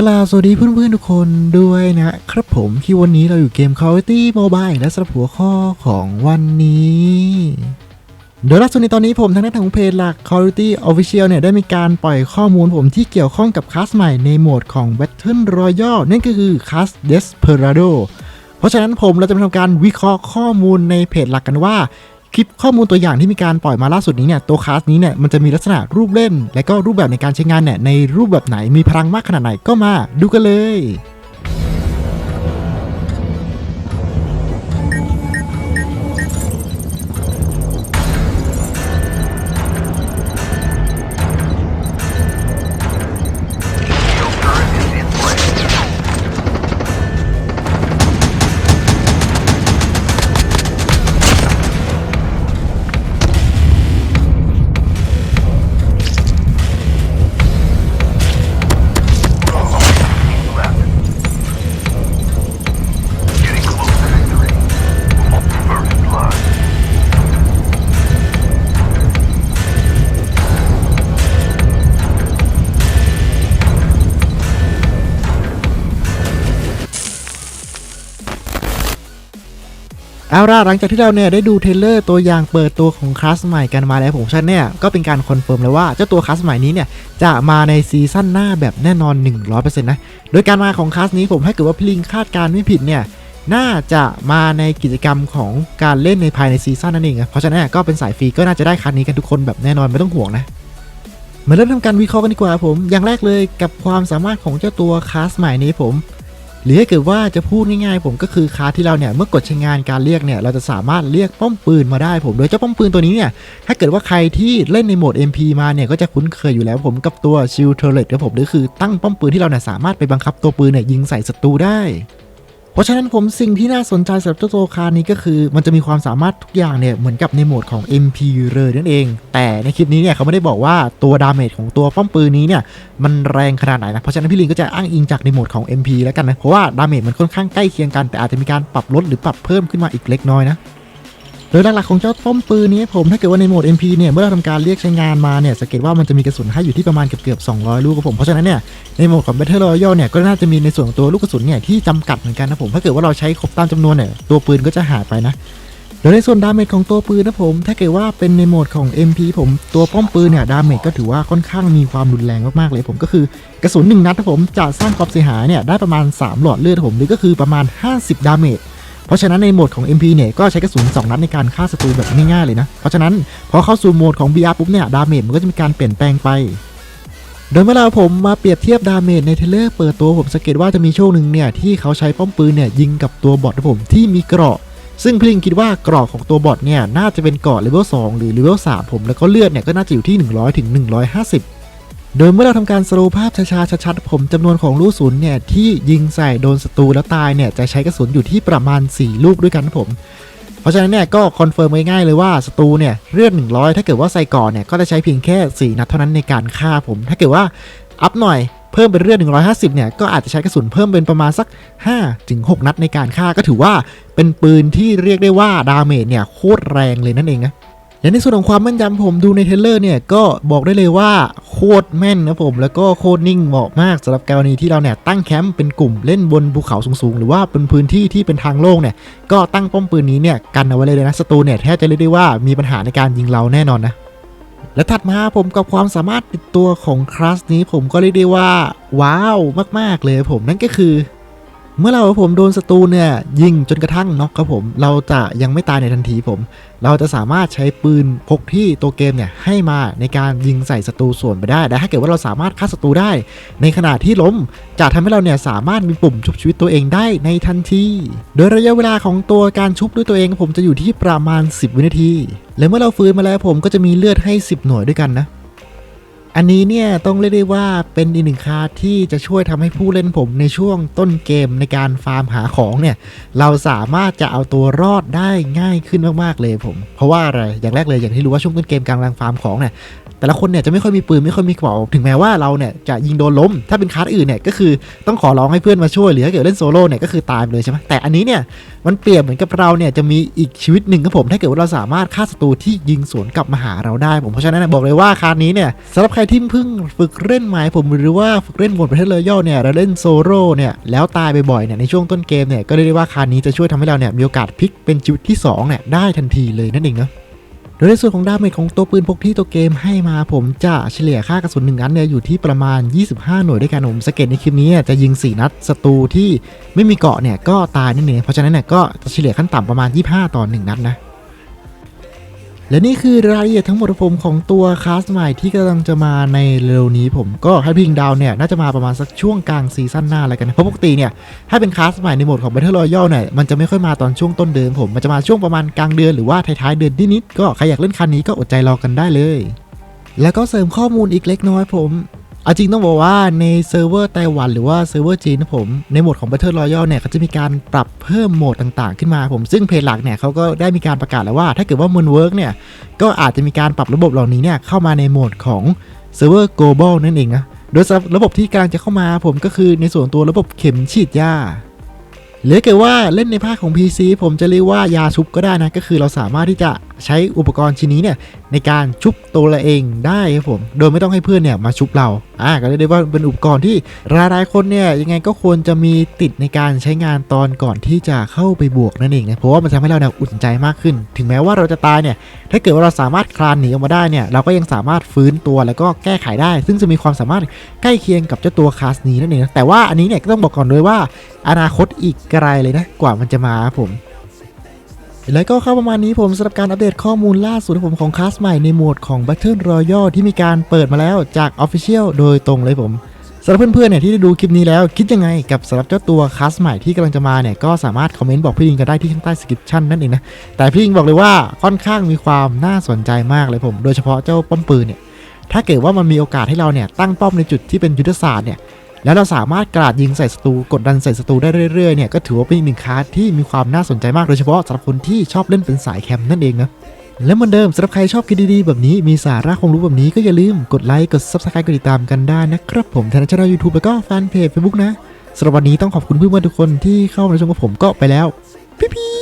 กลาสวัสดีเพื่อนๆทุกคนด้วยนะครับผมที่วันนี้เราอยู่เกม Call of Duty Mobile และสำหรับหัวข้อของวันนี้ โดยล่าสุดในตอนนี้ผมทางด้านของเพจหลัก Call of Duty Official เนี่ยได้มีการปล่อยข้อมูลผมที่เกี่ยวข้องกับคลาสใหม่ในโหมดของ Battle Royale นั่นก็คือคลาส Desperado เพราะฉะนั้นผมเราจะมาทำการวิเคราะห์ข้อมูลในเพจหลักกันว่า คลิปข้อมูลตัวอย่างที่มีการปล่อยมาล่าสุดนี้เนี่ยตัวคลาสนี้เนี่ยมันจะมีลักษณะรูปเล่น และก็รูปแบบในการใช้งานเนี่ยในรูปแบบไหนมีพลังมากขนาดไหนก็มาดูกันเลย เอาล่ะหลังจากที่เราเนี่ยได้ดูเทเลอร์ตัวอย่างเปิดตัวของคลาสใหม่กันมาแล้วผมชันเนี่ยก็เป็นการคอนเฟิร์มเลยว่าเจ้าตัวคลาสใหม่นี้เนี่ยจะมาในซีซั่นหน้าแบบแน่นอน 100%นะโดยการมาของคลาสนี้ผมถ้เกิดว่าพลิงคาดการณ์ไม่ผิดเนี่ยน่าจะมาในกิจกรรมของการเล่นในภายในซีซั่นนั่นเองเพราะฉะนั้นก็เป็นสายฟรีก็น่าจะได้คลาสนี้กันทุกคนแบบแน่นอนไม่ต้องห่วงนะมาเริ่มทำการวิเคราะห์กันดีกว่าผม อย่างแรกเลยกับความสามารถของเจ้าตัวคลาสใหม่นี้ผม หรือถ้าเกิดว่าจะพูดง่ายๆ ผมก็คือคาที่เราเนี่ยเมื่อกดใช้งานการเรียกเนี่ยเราจะสามารถเรียกป้อมปืนมาได้ผมโดยเจ้าป้อมปืนตัวนี้เนี่ยถ้าเกิดว่าใครที่เล่นในโหมด MP มาเนี่ยก็จะคุ้นเคยอยู่แล้วผมกับตัวชิลเทอร์เลตครับผมหรือคือตั้งป้อมปืนที่เราเนี่ยสามารถไปบังคับตัวปืนเนี่ยยิงใส่ศัตรูได้ ราะฉะนั้นผมสิ่งที่น่าสนใจสำหรับเจ้าตัวคาร์นี้ก็คือ มันจะมีความสามารถทุกอย่างเนี่ยเหมือนกับในโหมดของ MP เลยนั่นเอง แต่ในคลิปนี้เนี่ยเขาไม่ได้บอกว่าตัวดาเมจของตัวป้อมปืนนี้เนี่ยมันแรงขนาดไหนนะเพราะฉะนั้นพี่ลิงก็จะอ้างอิงจากในโหมดของ MP แล้วกันนะเพราะว่าดาเมจมันค่อนข้างใกล้เคียงกันแต่อาจจะมีการปรับลดหรือปรับเพิ่มขึ้นมาอีกเล็กน้อยนะ โดยหลักๆของเจ้าป้อมปืนนี้ผมถ้าเกิดว่าในโหมด MP เนี่ยเมื่อเราทำการเรียกใช้งานมาเนี่ยสังเกตว่ามันจะมีกระสุนให้อยู่ที่ประมาณเกือบๆ200 ลูกครับผมเพราะฉะนั้นเนี่ยในโหมดของ Battle Royale เนี่ยก็น่าจะมีในส่วนของตัวลูกกระสุนเนี่ยที่จำกัดเหมือนกันนะผมถ้าเกิดว่าเราใช้ครบตามจำนวนเนี่ยตัวปืนก็จะหายไปนะโดยในส่วนดาเมจของตัวปืนนะผม ถ้าเกิดว่าเป็นในโหมดของ MP ผมตัวป้อมปืนเนี่ยดาเมจก็ถือว่าค่อนข้างมีความรุนแรงมากๆเลยผมก็คือกระสุนหนึ่งนัดนะผมจะสร้างความเสียหายเนี่ยได้ประมาณสามหลอดเลือดผมหรือก็คือประมาณ 50 ดาเมจ เพราะฉะนั้นในโหมดของ MP เนี่ยก็ใช้กระสุน2นัดในการฆ่าศัตรูแบบง่ายๆเลยนะ เพราะฉะนั้นพอเข้าสู่โหมดของ VR ปุ๊บเนี่ยดาเมจมันก็จะมีการเปลี่ยนแปลงไปโดยเมื่อเราผมมาเปรียบเทียบดาเมจในเทเลอร์เปิดตัวผมสังเกตว่าจะมีช่วงหนึ่งเนี่ยที่เขาใช้ป้อมปืนเนี่ยยิงกับตัวบอทนะผมที่มีเกราะ ซึ่งพลิงคิดว่าเกราะของตัวบอทเนี่ยน่าจะเป็นเกราะเลเวล2หรือเลเวล3ผมแล้วก็เลือดเนี่ยก็น่าจะอยู่ที่ 100ถึง150 โดยเมื่อเราทำการสโลว์ภาพช้าๆชัดๆผมจำนวนของลูกศูนย์เนี่ยที่ยิงใส่โดนศัตรูแล้วตายเนี่ยจะใช้กระสุนอยู่ที่ประมาณ 4 ลูกด้วยกันผม เพราะฉะนั้นเนี่ยก็คอนเฟิร์มง่ายๆเลยว่าศัตรูเนี่ยเลือด100 ถ้าเกิดว่าใส่ก่อนเนี่ยก็จะใช้เพียงแค่ 4 นัดเท่านั้นในการฆ่าผม ถ้าเกิดว่าอัพหน่อยเพิ่มเป็นเลือด150 เนี่ยก็อาจจะใช้กระสุนเพิ่มเป็นประมาณสัก5ถึง6นัดในการฆ่าก็ถือว่าเป็นปืนที่เรียกได้ว่าดาเมจเนี่ยโคตรแรงเลยนั่นเองนะ และในส่วนของความแม่นยำผมดูในเทเลอร์เนี่ยก็บอกได้เลยว่าโคตรแม่นนะผม แล้วก็โคตรนิ่งเหมาะมากสำหรับกรณีที่เราเนี่ยตั้งแคมป์เป็นกลุ่มเล่นบนภูเขาสูงๆ หรือว่าเป็นพื้นที่ที่เป็นทางโล่งเนี่ยก็ตั้งป้อมปืนนี้เนี่ยกันเอาไว้เลยนะศัตรูเนี่ยแทบจะเรียกได้ว่ามีปัญหาในการยิงเราแน่นอนนะและถัดมาผมกับความสามารถติดตัวของคลาสนี้ผมก็เรียกได้ว่าว้าวมากๆเลยผมนั่นก็คือ เมื่อเราผมโดนศัตรูเนี่ยยิงจนกระทั่งน็อกครับผม เราจะยังไม่ตายในทันทีผม เราจะสามารถใช้ปืนพกที่ตัวเกมเนี่ยให้มาในการยิงใส่ศัตรูส่วนไปได้แต่ถ้าเกิดว่าเราสามารถฆ่าศัตรูได้ ในขณะที่ล้มจะทำให้เราเนี่ยสามารถมีปุ่มชุบชีวิตตัวเองได้ในทันที โดยระยะเวลาของตัวการชุบด้วยตัวเองผมจะอยู่ที่ประมาณ 10 วินาที และเมื่อเราฟื้นมาแล้วผมก็จะมีเลือดให้ 10 หน่วยด้วยกันนะ อันนี้เนี่ยต้องเรียกได้ว่าเป็นอีกหนึ่งคาที่จะช่วยทำให้ผู้เล่นผมในช่วงต้นเกมในการฟาร์มหาของเนี่ย เราสามารถจะเอาตัวรอดได้ง่ายขึ้นมากๆเลยผม เพราะว่าอะไรอย่างแรกเลยอย่างที่รู้ว่าช่วงต้นเกมการกำลังฟาร์มของเนี่ย แต่ละคนเนี่ยจะไม่ค่อยมีปืนไม่ค่อยมีกระเป๋าถึงแม้ว่าเราเนี่ยจะยิงโดนล้ม ถ้าเป็นคลาสอื่นเนี่ยก็คือต้องขอร้องให้เพื่อนมาช่วยหรือถ้าเกิดเล่นโซโล่เนี่ยก็คือตายไปเลยใช่ไหมแต่อันนี้เนี่ยมันเปรียบเหมือนกับเราเนี่ยจะมีอีกชีวิตหนึ่งครับผมถ้าเกิดว่าเราสามารถฆ่าศัตรูที่ยิงสวนกลับมาหาเราได้ผมเพราะฉะนั้นบอกเลยว่าคลาสนี้เนี่ยสำหรับใครที่เพิ่งฝึกเล่นใหม่ผมหรือว่าฝึกเล่นบนประเทศเลย่อเนี่ยเราเล่นโซโล่เนี่ยแล้วตายบ่อยๆเนี่ยในช่วงต้นเกมเนี่ยก็เรียกได้ว่าคลาสนี้จะช่วยทำให้เราเนี่ยมีโอกาสพลิกเป็นชีวิตที่สองเนี่ยได้ทันทีเลยนั่นเองเนาะ โดยในส่วนของดาเมจของตัวปืนพกที่ตัวเกมให้มาผมจะเฉลี่ยค่ากระสุนหนึ่งนัดเนี่ยอยู่ที่ประมาณ 25 หน่วยด้วยกันผมสเก็ตในคลิปนี้จะยิง 4 นัดศัตรูที่ไม่มีเกาะเนี่ยก็ตายนั่นเองเพราะฉะนั้นเนี่ยก็จะเฉลี่ยขั้นต่ำประมาณ 25 ต่อ 1 นัดนะ และนี่คือรายละเอียดทั้งหมดของผมของตัวคลาสใหม่ที่กำลังจะมาในเร็วนี้ผมก็ให้พิงดาวเนี่ยน่าจะมาประมาณสักช่วงกลางซีซั่นหน้าอะไรกันนะเพราะปกติเนี่ยถ้าเป็นคลาสใหม่ในโหมดของ Battle Royale เนี่ยมันจะไม่ค่อยมาตอนช่วงต้นเดือนผมมันจะมาช่วงประมาณกลางเดือนหรือว่าท้ายๆเดือนนิดๆก็ใครอยากเล่นคันนี้ก็อดใจรอกันได้เลย แล้วก็เสริมข้อมูลอีกเล็กน้อยผม เอาจริงต้องบอกว่าในเซิร์ฟเวอร์ไต้หวันหรือว่าเซิร์ฟเวอร์จีนนะผม ในโหมดของ Battle Royale เนี่ยเขาจะมีการปรับเพิ่มโหมดต่างๆ ขึ้นมาผม ซึ่งเพจหลักเนี่ยเขาก็ได้มีการประกาศแล้วว่า ถ้าเกิดว่ามันเวิร์กเนี่ย ก็อาจจะมีการปรับระบบเหล่านี้เนี่ยเข้ามาในโหมดของเซิร์ฟเวอร์ global นั่นเองนะ โดยสำหรับระบบที่กำลังจะเข้ามาผมก็คือในส่วนตัวระบบเข็มฉีดยาหรือเกิดว่าเล่นในภาคของ PC ผมจะเรียกว่ายาชุบก็ได้นะ ก็คือเราสามารถที่จะ ใช้อุปกรณ์ชิ้นนี้เนี่ยในการชุบตัวเราเองได้ครับผม โดยไม่ต้องให้เพื่อนเนี่ยมาชุบเราอ่าก็เรียกได้ว่าเป็นอุปกรณ์ที่หลายๆคนเนี่ยยังไงก็ควรจะมีติดในการใช้งานตอนก่อนที่จะเข้าไปบวกนั่นเองนะเพราะว่ามันจะทำให้เราเนี่ยอุ่นใจมากขึ้น ถึงแม้ว่าเราจะตายเนี่ยถ้าเกิดว่าเราสามารถคลานหนีออกมาได้เนี่ยเราก็ยังสามารถฟื้นตัวแล้วก็แก้ไขได้ ซึ่งจะมีความสามารถใกล้เคียงกับเจ้าตัวคาสนี้นั่นเองแต่ว่าอันนี้เนี่ยก็ต้องบอกก่อนด้วยว่า อนาคตอีกไกลเลยนะกว่ามันจะมาครับผม แล้วก็เข้าประมาณนี้ผมสำหรับการอัปเดตข้อมูลล่าสุดของผมของคลาสใหม่ในโหมดของ Battle Royale ที่มีการเปิดมาแล้วจาก Official โดยตรงเลยผมสำหรับเพื่อนๆเนี่ยที่ได้ดูคลิปนี้แล้วคิดยังไงกับสำหรับเจ้าตัวคลาสใหม่ที่กำลังจะมาเนี่ยก็สามารถคอมเมนต์บอกพี่ลิงกันได้ที่ข้างใต้สคริปชั่นนั่นเองนะแต่พี่ลิงบอกเลยว่าค่อนข้างมีความน่าสนใจมากเลยผม โดยเฉพาะเจ้าป้อมปืนเนี่ยถ้าเกิดว่ามันมีโอกาสให้เราเนี่ยตั้งป้อมในจุดที่เป็นยุทธศาสตร์เนี่ย แล้วเราสามารถกราดยิงใส่ศัตรูกดดันใส่ศัตรูได้เรื่อยๆเนี่ยก็ถือว่าเป็นอีกหนึ่งคลาสที่มีความน่าสนใจมากโดยเฉพาะสำหรับคนที่ชอบเล่นเป็นสายแคมป์นั่นเองนะและเหมือนเดิมสำหรับใครชอบคลิปดีๆ แบบนี้มีสาระความรู้แบบนี้ก็อย่าลืมกดไลค์กด subscribe กดติดตามกันได้นะครับผมทางช่องยูทูบแล้วก็แฟนเพจ Facebook นะสำหรับวันนี้ต้องขอบคุณเพื่อนๆทุกคนที่เข้ามาชมกับผมก็ไปแล้วพี่